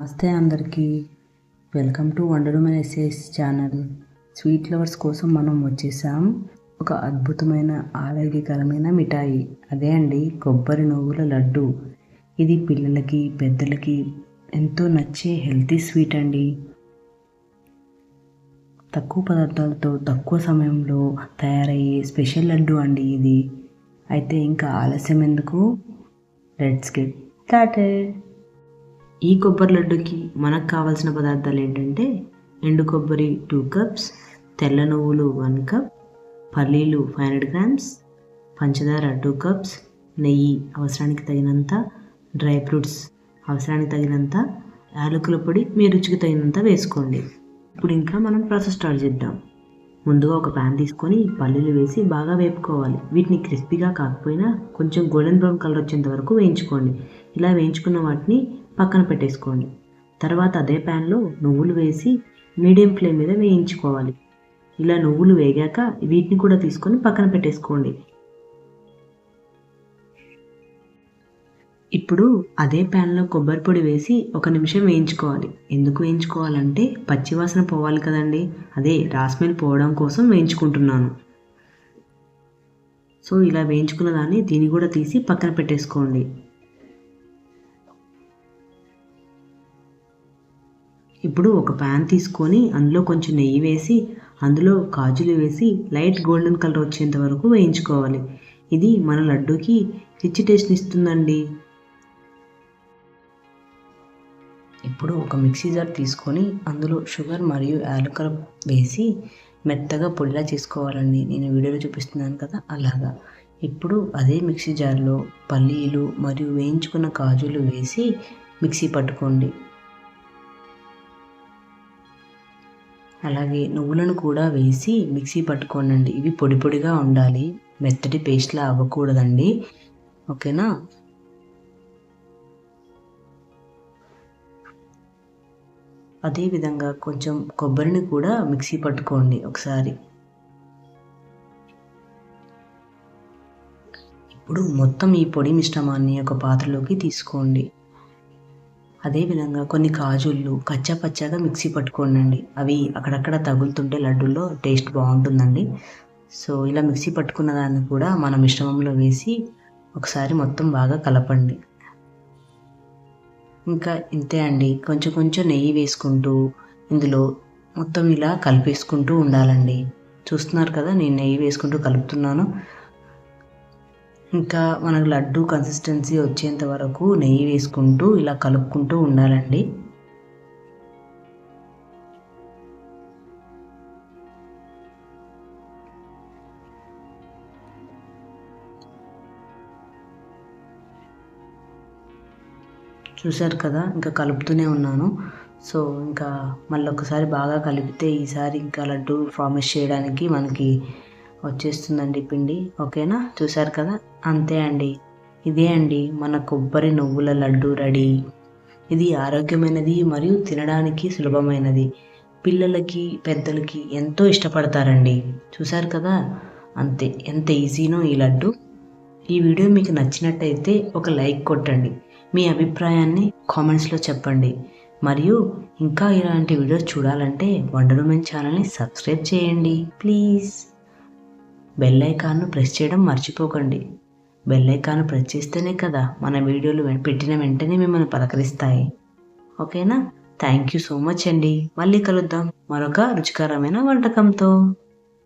నమస్తే అందరికీ. Welcome to Vandadam SS channel. Sweet lovers కోసం మనం వచ్చేసాం. ఒక అద్భుతమైన ఆరోగ్యకరమైన మిఠాయి. అదే అండి కొబ్బరి నువ్వుల లడ్డు. ఇది పిల్లలకి పెద్దలకి ఎంతో నచ్చే హెల్తీ స్వీట్ అండి. తక్కువ పదార్థాలతో తక్కువ సమయంలో తయారయ్యే స్పెషల్ లడ్డు అండి ఇది. అయితే ఇంకా ఆలస్యం ఎందుకు? Let's get started. ఈ కొబ్బరి లడ్డుకి మనకు కావాల్సిన పదార్థాలు ఏంటంటే ఎండు కొబ్బరి టూ కప్స్ తెల్ల నువ్వులు వన్ కప్ పల్లీలు ఫైవ్ హండ్రెడ్ గ్రామ్స్ పంచదార టూ కప్స్ నెయ్యి అవసరానికి తగినంత డ్రై ఫ్రూట్స్ అవసరానికి తగినంత యాలకుల పొడి మీ రుచికి తగినంత వేసుకోండి. ఇప్పుడు ఇంకా మనం ప్రాసెస్ స్టార్ట్ చేద్దాం. ముందుగా ఒక ప్యాన్ తీసుకొని పల్లీలు వేసి బాగా వేపుకోవాలి. వీటిని క్రిస్పీగా కాకపోయినా కొంచెం గోల్డెన్ బ్రౌన్ కలర్ వచ్చేంత వరకు వేయించుకోండి. ఇలా వేయించుకున్న వాటిని పక్కన పెట్టేసుకోండి. తర్వాత అదే ప్యాన్లో నువ్వులు వేసి మీడియం ఫ్లేమ్ మీద వేయించుకోవాలి. ఇలా నువ్వులు వేగాక వీటిని కూడా తీసుకొని పక్కన పెట్టేసుకోండి. ఇప్పుడు అదే ప్యాన్లో కొబ్బరి పొడి వేసి ఒక నిమిషం వేయించుకోవాలి. ఎందుకు వేయించుకోవాలంటే పచ్చివాసన పోవాలి కదండి. అదే రాస్మెల్ పోవడం కోసం వేయించుకుంటున్నాను. సో ఇలా వేయించుకున్న దాన్ని దీన్ని కూడా తీసి పక్కన పెట్టేసుకోండి. ఇప్పుడు ఒక ప్యాన్ తీసుకొని అందులో కొంచెం నెయ్యి వేసి అందులో కాజులు వేసి లైట్ గోల్డెన్ కలర్ వచ్చేంత వరకు వేయించుకోవాలి. ఇది మన లడ్డూకి రిచ్ టేస్ట్ ఇస్తుందండి. ఇప్పుడు ఒక మిక్సీ జార్ తీసుకొని అందులో షుగర్ మరియు యాలకల వేసి మెత్తగా పొడిలా చేసుకోవాలండి. నేను వీడియోలో చూపిస్తున్నాను కదా అలాగా. ఇప్పుడు అదే మిక్సీ జార్లో పల్లీలు మరియు వేయించుకున్న కాజులు వేసి మిక్సీ పట్టుకోండి. అలాగే నువ్వులను కూడా వేసి మిక్సీ పట్టుకోనండి. ఇవి పొడి పొడిగా ఉండాలి. మెత్తటి పేస్ట్లా అవ్వకూడదండి. ఓకేనా? అదేవిధంగా కొంచెం కొబ్బరిని కూడా మిక్సీ పట్టుకోండి ఒకసారి. ఇప్పుడు మొత్తం ఈ పొడి మిశ్రమాన్ని ఒక పాత్రలోకి తీసుకోండి. అదేవిధంగా కొన్ని కాజుళ్ళు కచ్చా పచ్చాగా మిక్సీ పట్టుకోనండి. అవి అక్కడక్కడ తగులుతుంటే లడ్డూల్లో టేస్ట్ బాగుంటుందండి. సో ఇలా మిక్సీ పట్టుకున్న దాన్ని కూడా మన మిశ్రమంలో వేసి ఒకసారి మొత్తం బాగా కలపండి. ఇంకా ఇంతే అండి. కొంచెం కొంచెం నెయ్యి వేసుకుంటూ ఇందులో మొత్తం ఇలా కలిపేసుకుంటూ ఉండాలండి. చూస్తున్నారు కదా నేను నెయ్యి వేసుకుంటూ కలుపుతున్నాను. ఇంకా మనకు లడ్డు కన్సిస్టెన్సీ వచ్చేంత వరకు నెయ్యి వేసుకుంటూ ఇలా కలుపుకుంటూ ఉండాలండి. చూశారు కదా ఇంకా కలుపుతూనే ఉన్నాను. సో ఇంకా మళ్ళీ ఒకసారి బాగా కలిపితే ఈసారి ఇంకా లడ్డు ప్రామిస్ చేయడానికి మనకి వచ్చేస్తుందండి పిండి ఓకేనా? చూశారు కదా? అంతే అండి. ఇదే అండి మన కొబ్బరి నువ్వుల లడ్డు రెడీ. ఇది ఆరోగ్యమైనది మరియు తినడానికి సులభమైనది. పిల్లలకి పెద్దలకి ఎంతో ఇష్టపడతారండి. చూశారు కదా? అంతే. ఎంత ఈజీనో ఈ లడ్డు. ఈ వీడియో మీకు నచ్చినట్టయితే ఒక లైక్ కొట్టండి. మీ అభిప్రాయాన్ని కామెంట్స్లో చెప్పండి. మరియు ఇంకా ఇలాంటి వీడియోస్ చూడాలంటే వండర్మెన్ ఛానల్ని సబ్స్క్రైబ్ చేయండి. ప్లీజ్. బెల్ ఐకాన్ను ప్రెస్ చేయడం మర్చిపోకండి. బెల్ ఐకాన్ను ప్రెస్ చేస్తేనే కదా మన వీడియోలు పెట్టిన వెంటనే మిమ్మల్ని పలకరిస్తాయి. ఓకేనా? థ్యాంక్ యూ సో మచ్ అండి. మళ్ళీ కలుద్దాం. మరొక రుచికరమైన వంటకంతో.